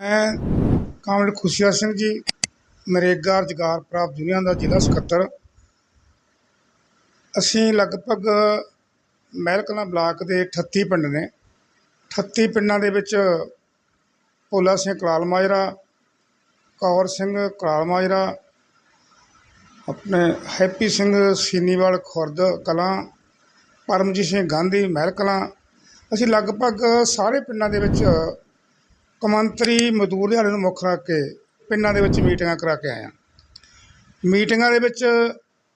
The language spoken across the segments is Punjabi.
ਮੈਂ ਕਾਮਰੇਡ ਖੁਸ਼ੀਆ ਸਿੰਘ ਜੀ ਨਰੇਗਾ ਰੁਜ਼ਗਾਰ ਪ੍ਰਾਪਤ ਯੂਨੀਅਨ ਦਾ ਜ਼ਿਲ੍ਹਾ ਸਕੱਤਰ। ਅਸੀਂ ਲਗਭਗ ਮਹਿਲਕਲਾਂ ਬਲਾਕ ਦੇ 38 ਪਿੰਡ ਨੇ। 38 ਪਿੰਡਾਂ ਦੇ ਵਿੱਚ ਭੋਲਾ ਸਿੰਘ ਕਲਾਲ ਮਾਜਰਾ, ਕੌਰ ਸਿੰਘ ਕਲਾਲ ਮਾਜਰਾ, ਆਪਣੇ ਹੈਪੀ ਸਿੰਘ ਸੀਨੀਵਾਲ ਖੁਰਦ ਕਲਾਂ, ਪਰਮਜੀਤ ਸਿੰਘ ਗਾਂਧੀ ਮਹਿਲ ਕਲਾਂ। ਅਸੀਂ ਲਗਭਗ ਸਾਰੇ ਪਿੰਡਾਂ ਦੇ ਵਿੱਚ ਕੌਮਾਂਤਰੀ ਮਜ਼ਦੂਰ ਦਿਹਾੜੇ ਨੂੰ ਮੁੱਖ ਰੱਖ ਕੇ ਪਿੰਡਾਂ ਦੇ ਵਿੱਚ ਮੀਟਿੰਗਾਂ ਕਰਾ ਕੇ ਆਏ ਹਾਂ। ਮੀਟਿੰਗਾਂ ਦੇ ਵਿੱਚ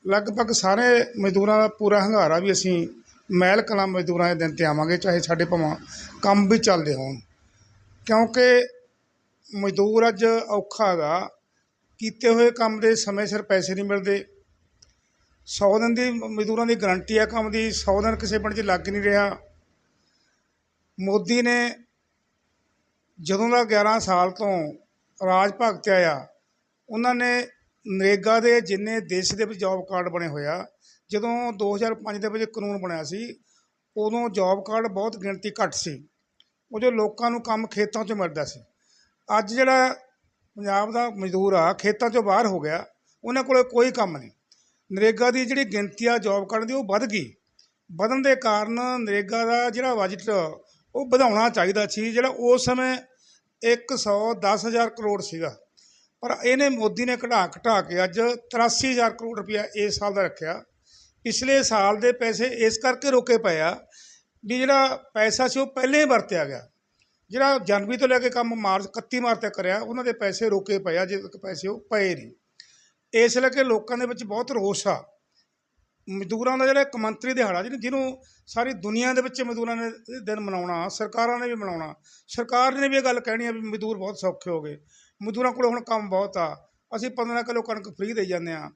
ਲਗਭਗ ਸਾਰੇ ਮਜ਼ਦੂਰਾਂ ਦਾ ਪੂਰਾ ਹੰਗਾਰਾ ਵੀ ਅਸੀਂ ਮਹਿਲ ਕਲਾਂ ਮਜ਼ਦੂਰਾਂ ਦੇ ਦਿਨ 'ਤੇ ਆਵਾਂਗੇ, ਚਾਹੇ ਸਾਡੇ ਭਾਵੇਂ ਕੰਮ ਵੀ ਚੱਲਦੇ ਹੋਣ। ਕਿਉਂਕਿ ਮਜ਼ਦੂਰ ਅੱਜ ਔਖਾ ਹੈਗਾ ਕੀਤੇ ਹੋਏ ਕੰਮ ਦੇ ਸਮੇਂ ਸਿਰ ਪੈਸੇ ਨਹੀਂ ਮਿਲਦੇ। ਸੌ ਦਿਨ ਦੀ ਮਜ਼ਦੂਰਾਂ ਦੀ ਗਰੰਟੀ ਆ ਕੰਮ ਦੀ, ਸੌ ਦਿਨ ਕਿਸੇ ਪਿੰਡ 'ਚ ਲੱਗ ਨਹੀਂ ਰਿਹਾ। ਮੋਦੀ ਨੇ ਜਦੋਂ ਦਾ 11 ਸਾਲ ਤੋਂ ਰਾਜ ਭਗਤ ਆਇਆ, ਉਹਨਾਂ ਨੇ ਨਰੇਗਾ ਦੇ ਜਿੰਨੇ ਦੇਸ਼ ਦੇ ਵਿੱਚ ਜੋਬ ਕਾਰਡ ਬਣੇ ਹੋਇਆ ਜਦੋਂ 2005 ਦੇ ਵਿੱਚ ਕਾਨੂੰਨ ਬਣਿਆ ਸੀ, ਉਦੋਂ ਜੋਬ ਕਾਰਡ ਬਹੁਤ ਗਿਣਤੀ ਘੱਟ ਸੀ। ਉਦੋਂ ਲੋਕਾਂ ਨੂੰ ਕੰਮ ਖੇਤਾਂ 'ਚੋਂ ਮਿਲਦਾ ਸੀ। ਅੱਜ ਜਿਹੜਾ ਪੰਜਾਬ ਦਾ ਮਜ਼ਦੂਰ ਆ, ਖੇਤਾਂ 'ਚੋਂ ਬਾਹਰ ਹੋ ਗਿਆ, ਉਹਨਾਂ ਕੋਲ ਕੋਈ ਕੰਮ ਨਹੀਂ। ਨਰੇਗਾ ਦੀ ਜਿਹੜੀ ਗਿਣਤੀ ਆ ਜੋਬ ਕਾਰਡ ਦੀ, ਉਹ ਵੱਧ ਗਈ। ਵਧਣ ਦੇ ਕਾਰਨ ਨਰੇਗਾ ਦਾ ਜਿਹੜਾ ਬਜਟ ਉਹ ਵਧਾਉਣਾ ਚਾਹੀਦਾ ਸੀ, ਜਿਹੜਾ ਉਸ ਸਮੇਂ 110000 ਕਰੋੜ ਸੀਗਾ। ਪਰ ਇਹਨੇ ਮੋਦੀ ਨੇ ਘਟਾ ਘਟਾ ਕੇ ਅੱਜ 83000 ਕਰੋੜ ਰੁਪਇਆ ਇਸ ਸਾਲ ਦਾ ਰੱਖਿਆ। ਪਿਛਲੇ ਸਾਲ ਦੇ ਪੈਸੇ ਇਸ ਕਰਕੇ ਰੋਕੇ ਪਏ ਆ ਵੀ ਜਿਹੜਾ ਪੈਸਾ ਸੀ ਉਹ ਪਹਿਲੇ ਹੀ ਵਰਤਿਆ ਗਿਆ। ਜਿਹੜਾ ਜਨਵਰੀ ਤੋਂ ਲੈ ਕੇ ਕੰਮ ਮਾਰਚ 31 ਮਾਰਚ ਤੱਕ ਕਰਿਆ, ਉਹਨਾਂ ਦੇ ਪੈਸੇ ਰੋਕੇ ਪਏ ਆ, ਜੇ ਤੱਕ ਪੈਸੇ ਉਹ ਪਏ ਨਹੀਂ। ਇਸ ਲਈ ਕਿ ਲੋਕਾਂ ਦੇ ਵਿੱਚ ਬਹੁਤ ਰੋਸ ਆ। ਮਜ਼ਦੂਰਾਂ ਦਾ ਜਿਹੜਾ ਇੱਕ ਮੰਤਰੀ ਦਿਹਾੜਾ, ਜਿਹਨੂੰ ਜਿਹਨੂੰ ਸਾਰੀ ਦੁਨੀਆ ਦੇ ਵਿੱਚ ਮਜ਼ਦੂਰਾਂ ਨੇ ਇਹ ਦਿਨ ਮਨਾਉਣਾ, ਸਰਕਾਰਾਂ ਨੇ ਵੀ ਮਨਾਉਣਾ। ਸਰਕਾਰ ਨੇ ਵੀ ਇਹ ਗੱਲ ਕਹਿਣੀ ਆ ਵੀ ਮਜ਼ਦੂਰ ਬਹੁਤ ਸੌਖੇ ਹੋ ਗਏ। ਮਜ਼ਦੂਰਾਂ ਕੋਲ ਹੁਣ ਕੰਮ ਬਹੁਤ ਆ। ਅਸੀਂ 15 ਕਿਲੋ ਕਣਕ ਫ੍ਰੀ ਦੇ ਜਾਂਦੇ ਆ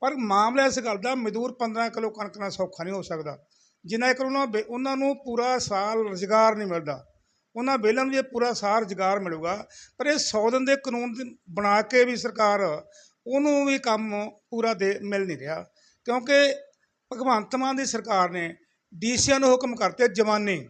ਪਰ ਮਾਮਲਾ ਇਸ ਗੱਲ ਦਾ, ਮਜ਼ਦੂਰ 15 ਕਿਲੋ ਕਣਕ ਨਾਲ ਸੌਖਾ ਨਹੀਂ ਹੋ ਸਕਦਾ। ਜਿੰਨਾ ਇੱਕ ਉਹਨਾਂ ਬੇ- ਉਹਨਾਂ ਨੂੰ ਪੂਰਾ ਸਾਲ ਰੁਜ਼ਗਾਰ ਨਹੀਂ ਮਿਲਦਾ। ਉਹਨਾਂ ਬੇਲਾਂ ਨੂੰ ਜੇ ਪੂਰਾ ਸਾਲ ਰੁਜ਼ਗਾਰ ਮਿਲੂਗਾ। ਪਰ ਇਹ 100 ਦਿਨ ਦੇ ਕਾਨੂੰਨ ਬਣਾ ਕੇ ਵੀ ਸਰਕਾਰ ਉਹਨੂੰ ਵੀ ਕੰਮ ਪੂਰਾ ਦੇ, ਮਿਲ ਨਹੀਂ ਰਿਹਾ। ਕਿਉਂਕਿ ਭਗਵੰਤ ਮਾਨ ਦੀ ਸਰਕਾਰ ਨੇ ਡੀਸੀਆਂ ਨੂੰ ਹੁਕਮ ਕਰਤੇ ਜਵਾਨੇ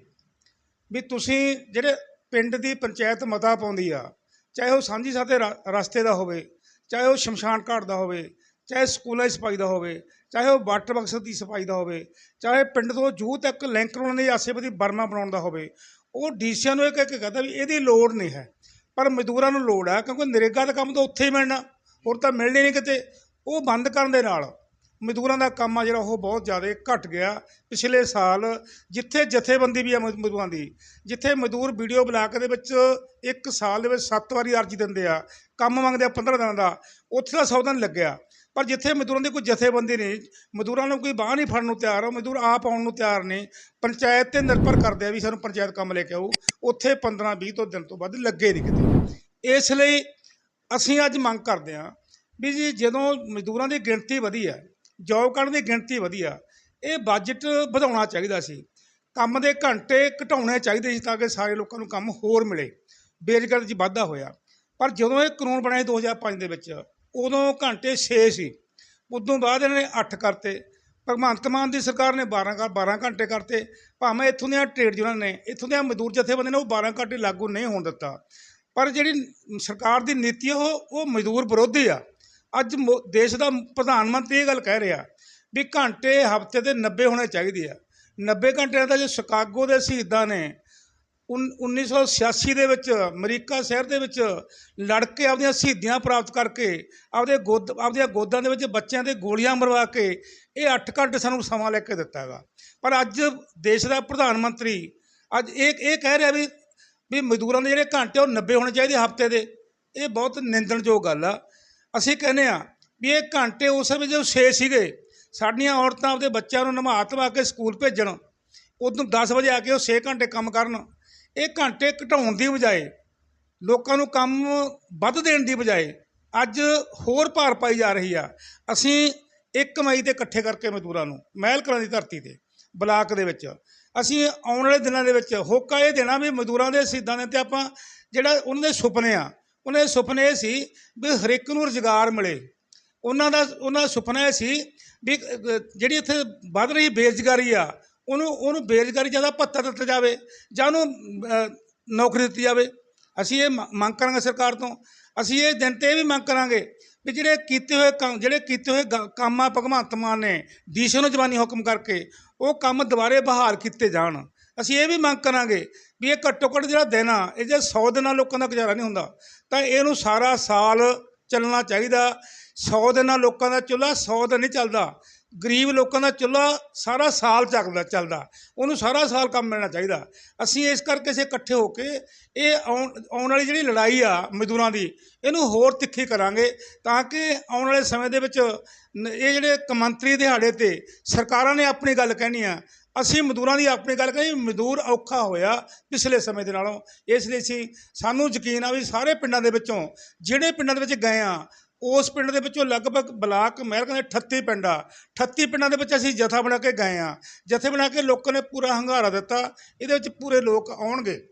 ਵੀ ਤੁਸੀਂ ਜਿਹੜੇ ਪਿੰਡ ਦੀ ਪੰਚਾਇਤ ਮਤਾ ਪਾਉਂਦੀ ਆ, ਚਾਹੇ ਉਹ ਸਾਂਝੀ ਸਾਥੇ ਰਾ- ਰਸਤੇ ਦਾ ਹੋਵੇ, ਚਾਹੇ ਉਹ ਸ਼ਮਸ਼ਾਨ ਘਾਟ ਦਾ ਹੋਵੇ, ਚਾਹੇ ਸਕੂਲਾਂ ਦੀ ਸਫ਼ਾਈ ਦਾ ਹੋਵੇ, ਚਾਹੇ ਉਹ ਵਾਟਰ ਬਕਸ ਦੀ ਸਫ਼ਾਈ ਦਾ ਹੋਵੇ, ਚਾਹੇ ਪਿੰਡ ਤੋਂ ਜੂਹ ਤੱਕ ਲਿੰਕ ਲਾਉਣ ਦੀ ਆਸੇ-ਪਾਸੇ ਬਰਮਾ ਬਣਾਉਣ ਦਾ ਹੋਵੇ, ਉਹ ਡੀਸੀਆਂ ਨੂੰ ਇਹ ਕਹਿ ਕੇ ਕਹਦਾ ਵੀ ਇਹਦੀ ਲੋੜ ਨਹੀਂ ਹੈ। ਪਰ ਮਜ਼ਦੂਰਾਂ ਨੂੰ ਲੋੜ ਹੈ ਕਿਉਂਕਿ ਨਰੇਗਾ ਦਾ ਕੰਮ ਤਾਂ ਉੱਥੇ ਹੀ ਮਿਲਣਾ, ਹੋਰ ਤਾਂ ਮਿਲਣੇ ਨਹੀਂ ਕਿਤੇ। ਉਹ ਬੰਦ ਕਰਨ ਦੇ ਨਾਲ ਮਜ਼ਦੂਰਾਂ ਦਾ ਕੰਮ ਆ ਜਿਹੜਾ ਉਹ ਬਹੁਤ ਜ਼ਿਆਦਾ ਘਟ ਗਿਆ ਪਿਛਲੇ ਸਾਲ, ਜਿੱਥੇ ਜਥੇਬੰਦੀ ਵੀ ਆ ਮਜ਼- ਮਜ਼ਦੂਰਾਂ ਦੀ, ਜਿੱਥੇ ਮਜ਼ਦੂਰ ਵੀਡੀਓ ਬਲਾਕ ਦੇ ਵਿੱਚ ਇੱਕ ਸਾਲ ਦੇ ਵਿੱਚ ਸੱਤ ਵਾਰੀ ਅਰਜ਼ੀ ਦਿੰਦੇ ਆ, ਕੰਮ ਮੰਗਦੇ ਆ 15 ਦਿਨਾਂ ਦਾ, ਉੱਥੇ ਦਾ ਸੌਦਾ ਨਹੀਂ ਲੱਗਿਆ। ਪਰ ਜਿੱਥੇ ਮਜ਼ਦੂਰਾਂ ਦੀ ਕੋਈ ਜਥੇਬੰਦੀ ਨਹੀਂ, ਮਜ਼ਦੂਰਾਂ ਨੂੰ ਕੋਈ ਬਾਹ ਨਹੀਂ ਫੜਨ ਨੂੰ ਤਿਆਰ ਆ ਮਜ਼ਦੂਰ ਆਪ ਆਉਣ ਨੂੰ ਤਿਆਰ ਨਹੀਂ, ਪੰਚਾਇਤ ਤੇ ਨਿਰਭਰ ਕਰਦੇ ਆ ਵੀ ਸਾਨੂੰ ਪੰਚਾਇਤ ਕੰਮ ਲੈ ਕੇ ਆਊ, ਉੱਥੇ 15 20 ਤੋਂ ਦਿਨ ਤੋਂ ਵੱਧ ਲੱਗੇ ਨਹੀਂ ਕਿਤੇ। ਇਸ ਲਈ ਅਸੀਂ ਅੱਜ ਮੰਗ ਕਰਦੇ ਹਾਂ ਵੀ ਜੀ ਜਦੋਂ ਮਜ਼ਦੂਰਾਂ ਦੀ ਗਿਣਤੀ ਵਧੀ ਹੈ ਜੌਬ ਕਾਰਡ ਦੀ ਗਿਣਤੀ ਵਧੀਆ, ਇਹ ਬਜਟ ਵਧਾਉਣਾ ਚਾਹੀਦਾ ਸੀ। ਕੰਮ ਦੇ ਘੰਟੇ ਘਟਾਉਣੇ ਚਾਹੀਦੇ ਸੀ ਤਾਂ ਕਿ ਸਾਰੇ ਲੋਕਾਂ ਨੂੰ ਕੰਮ ਹੋਰ ਮਿਲੇ, ਬੇਰੁਜ਼ਗਾਰੀ 'ਚ ਵਾਧਾ ਹੋਇਆ। ਪਰ ਜਦੋਂ ਇਹ ਕਾਨੂੰਨ ਬਣਾਏ 2005 ਦੇ ਵਿੱਚ, ਉਦੋਂ ਘੰਟੇ 6 ਸੀ। ਉਦੋਂ ਬਾਅਦ ਇਹਨਾਂ ਨੇ 8 ਕਰਤੇ। ਭਗਵੰਤ ਮਾਨ ਦੀ ਸਰਕਾਰ ਨੇ 12 ਕਰ 12 ਘੰਟੇ ਕਰਤੇ। ਭਾਵੇਂ ਇੱਥੋਂ ਦੀਆਂ ਟ੍ਰੇਡ ਯੂਨੀਅਨ ਨੇ, ਇੱਥੋਂ ਦੀਆਂ ਮਜ਼ਦੂਰ ਜਥੇਬੰਦੀਆਂ ਨੇ, ਉਹ 12 ਘੰਟੇ ਲਾਗੂ ਨਹੀਂ ਹੋਣ ਦਿੱਤਾ। ਪਰ ਜਿਹੜੀ ਸਰਕਾਰ ਦੀ ਨੀਤੀ ਆ, ਉਹ ਉਹ ਮਜ਼ਦੂਰ ਵਿਰੋਧੀ ਆ। ਅੱਜ ਮੋ- ਦੇਸ਼ ਦਾ ਪ੍ਰਧਾਨ ਮੰਤਰੀ ਇਹ ਗੱਲ ਕਹਿ ਰਿਹਾ ਵੀ ਘੰਟੇ, ਹਫ਼ਤੇ ਦੇ 90 ਹੋਣੇ ਚਾਹੀਦੇ ਆ। 90 ਘੰਟਿਆਂ ਦਾ ਜੋ ਸ਼ਿਕਾਗੋ ਦੇ ਸ਼ਹੀਦਾਂ ਨੇ, ਉਨ- 1986 ਦੇ ਵਿੱਚ, ਅਮਰੀਕਾ ਸ਼ਹਿਰ ਦੇ ਵਿੱਚ ਲੜ ਕੇ ਆਪਦੀਆਂ ਸ਼ਹੀਦੀਆਂ ਪ੍ਰਾਪਤ ਕਰਕੇ ਆਪਦੇ ਗੋਦ, ਆਪਦੀਆਂ ਗੋਦਾਂ ਦੇ ਵਿੱਚ ਬੱਚਿਆਂ ਦੇ ਗੋਲੀਆਂ ਮਰਵਾ ਕੇ ਇਹ 8 ਘੰਟੇ ਸਾਨੂੰ ਸਮਾਂ ਲੈ ਕੇ ਦਿੱਤਾ ਹੈਗਾ। ਪਰ ਅੱਜ ਦੇਸ਼ ਦਾ ਪ੍ਰਧਾਨ ਮੰਤਰੀ ਅੱਜ ਇਹ ਇਹ ਕਹਿ ਰਿਹਾ ਵੀ ਵੀ ਮਜ਼ਦੂਰਾਂ ਦੇ ਜਿਹੜੇ ਘੰਟੇ ਉਹ 90 ਹੋਣੇ ਚਾਹੀਦੇ ਹਫ਼ਤੇ ਦੇ, ਇਹ ਬਹੁਤ ਨਿੰਦਣਯੋਗ ਗੱਲ ਆ। ਅਸੀਂ ਕਹਿੰਦੇ ਆ ਵੀ ਇਹ ਘੰਟੇ ਉਸ ਸਮੇਂ ਜਦੋਂ 6 ਸੀਗੇ, ਸਾਡੀਆਂ ਔਰਤਾਂ ਆਪਦੇ ਬੱਚਿਆਂ ਨੂੰ ਨਵਾ ਧਵਾ ਕੇ ਸਕੂਲ ਭੇਜਣ, ਉਦੋਂ 10 ਵਜੇ ਆ ਕੇ ਉਹ 6 ਘੰਟੇ ਕੰਮ ਕਰਨ। ਇਹ ਘੰਟੇ ਘਟਾਉਣ ਦੀ ਬਜਾਏ, ਲੋਕਾਂ ਨੂੰ ਕੰਮ ਵੱਧ ਦੇਣ ਦੀ ਬਜਾਏ ਅੱਜ ਹੋਰ ਭਾਰ ਪਾਈ ਜਾ ਰਹੀ ਆ। ਅਸੀਂ 1 ਮਈ ਤੇ ਇਕੱਠੇ ਕਰਕੇ ਮਜ਼ਦੂਰਾਂ ਨੂੰ, ਮਹਿਲ ਕਲਾਂ ਦੀ ਧਰਤੀ ਤੇ, ਬਲਾਕ ਦੇ ਵਿੱਚ। ਅਸੀਂ ਆਉਣ ਵਾਲੇ ਦਿਨਾਂ ਦੇ ਵਿੱਚ ਹੋਕਾ ਇਹ ਦੇਣਾ ਵੀ ਮਜ਼ਦੂਰਾਂ ਦੇ ਸ਼ਹੀਦਾਂ ਦੇ ਤੇ ਆਪਾਂ ਜਿਹੜਾ ਉਹਨਾਂ ਦੇ ਸੁਪਨੇ ਆ ਉਹਨਾਂ ਦੇ ਸੁਪਨੇ ਇਹ ਸੀ ਵੀ ਹਰ ਇੱਕ ਨੂੰ ਰੁਜ਼ਗਾਰ ਮਿਲੇ। ਉਹਨਾਂ ਦਾ ਉਹਨਾਂ ਦਾ ਸੁਪਨਾ ਇਹ ਸੀ ਵੀ ਜਿਹੜੀ ਇੱਥੇ ਵੱਧ ਰਹੀ ਬੇਰੁਜ਼ਗਾਰੀ ਆ, ਉਹਨੂੰ ਉਹਨੂੰ ਬੇਰੁਜ਼ਗਾਰੀ ਜ਼ਿਆਦਾ ਭੱਤਾ ਦਿੱਤਾ ਜਾਵੇ ਜਾਂ ਉਹਨੂੰ ਨੌਕਰੀ ਦਿੱਤੀ ਜਾਵੇ। ਅਸੀਂ ਇਹ ਮੰਗ ਕਰਾਂਗੇ ਸਰਕਾਰ ਤੋਂ। ਅਸੀਂ ਇਹ ਦਿਨ ਤੇ ਇਹ ਵੀ ਮੰਗ ਕਰਾਂਗੇ ਵੀ ਜਿਹੜੇ ਕੀਤੇ ਹੋਏ ਕੰਮ ਜਿਹੜੇ ਕੀਤੇ ਹੋਏ ਗ- ਕੰਮ ਆ, ਭਗਵੰਤ ਮਾਨ ਨੇ ਡੀਸੀ ਨੂੰ ਜਵਾਨੀ ਹੁਕਮ ਕਰਕੇ ਉਹ ਕੰਮ ਦੁਬਾਰੇ ਬਹਾਲ ਕੀਤੇ ਜਾਣ। ਅਸੀਂ ਇਹ ਵੀ ਮੰਗ ਕਰਾਂਗੇ ਵੀ ਇਹ ਘੱਟੋ ਘੱਟ ਜਿਹੜਾ ਦਿਨ ਆ, ਇਹ ਜੇ 100 ਦਿਨਾਂ ਲੋਕਾਂ ਦਾ ਗੁਜ਼ਾਰਾ ਨਹੀਂ ਹੁੰਦਾ, ਤਾਂ ਇਹਨੂੰ ਸਾਰਾ ਸਾਲ ਚੱਲਣਾ ਚਾਹੀਦਾ। 100 ਦਿਨਾਂ ਲੋਕਾਂ ਦਾ ਚੁੱਲ੍ਹਾ 100 ਦਿਨ ਨਹੀਂ ਚੱਲਦਾ। ਗਰੀਬ ਲੋਕਾਂ ਦਾ ਚੁੱਲ੍ਹਾ ਸਾਰਾ ਸਾਲ ਚੱਲਦਾ ਚੱਲਦਾ। ਉਹਨੂੰ ਸਾਰਾ ਸਾਲ ਕੰਮ ਮਿਲਣਾ ਚਾਹੀਦਾ। ਅਸੀਂ ਇਸ ਕਰਕੇ ਅਸੀਂ ਇਕੱਠੇ ਹੋ ਕੇ ਇਹ ਆਉਣ ਆਉਣ ਵਾਲੀ ਜਿਹੜੀ ਲੜਾਈ ਆ ਮਜ਼ਦੂਰਾਂ ਦੀ, ਇਹਨੂੰ ਹੋਰ ਤਿੱਖੀ ਕਰਾਂਗੇ ਤਾਂ ਕਿ ਆਉਣ ਵਾਲੇ ਸਮੇਂ ਦੇ ਵਿੱਚ ਇਹ ਜਿਹੜੇ ਕਮੰਤਰੀ ਦਿਹਾੜੇ ਤੇ ਸਰਕਾਰਾਂ ਨੇ ਆਪਣੀ ਗੱਲ ਕਹਿਣੀ ਆ ਅਸੀਂ ਮਜ਼ਦੂਰਾਂ ਦੀ ਆਪਣੀ ਗੱਲ ਕਹੀ ਮਜ਼ਦੂਰ ਔਖਾ ਹੋਇਆ ਪਿਛਲੇ ਸਮੇਂ ਦੇ ਨਾਲੋਂ। ਇਸ ਲਈ ਅਸੀਂ, ਸਾਨੂੰ ਯਕੀਨ ਆ ਵੀ ਸਾਰੇ ਪਿੰਡਾਂ ਦੇ ਵਿੱਚੋਂ, ਜਿਹੜੇ ਪਿੰਡਾਂ ਦੇ ਵਿੱਚ ਗਏ ਆ, ਉਸ ਪਿੰਡ ਦੇ ਵਿੱਚੋਂ ਲਗਭਗ ਬਲਾਕ ਮਹਿਲਕਾਂ ਦੇ 38 ਪਿੰਡ ਆ। 38 ਪਿੰਡਾਂ ਦੇ ਵਿੱਚ ਅਸੀਂ ਜਥਾ ਬਣਾ ਕੇ ਗਏ ਆ। ਜਥੇ ਬਣਾ ਕੇ ਲੋਕਾਂ ਨੇ ਪੂਰਾ ਹੰਗਾਰਾ ਦਿੱਤਾ, ਇਹਦੇ ਵਿੱਚ ਪੂਰੇ ਲੋਕ ਆਉਣਗੇ।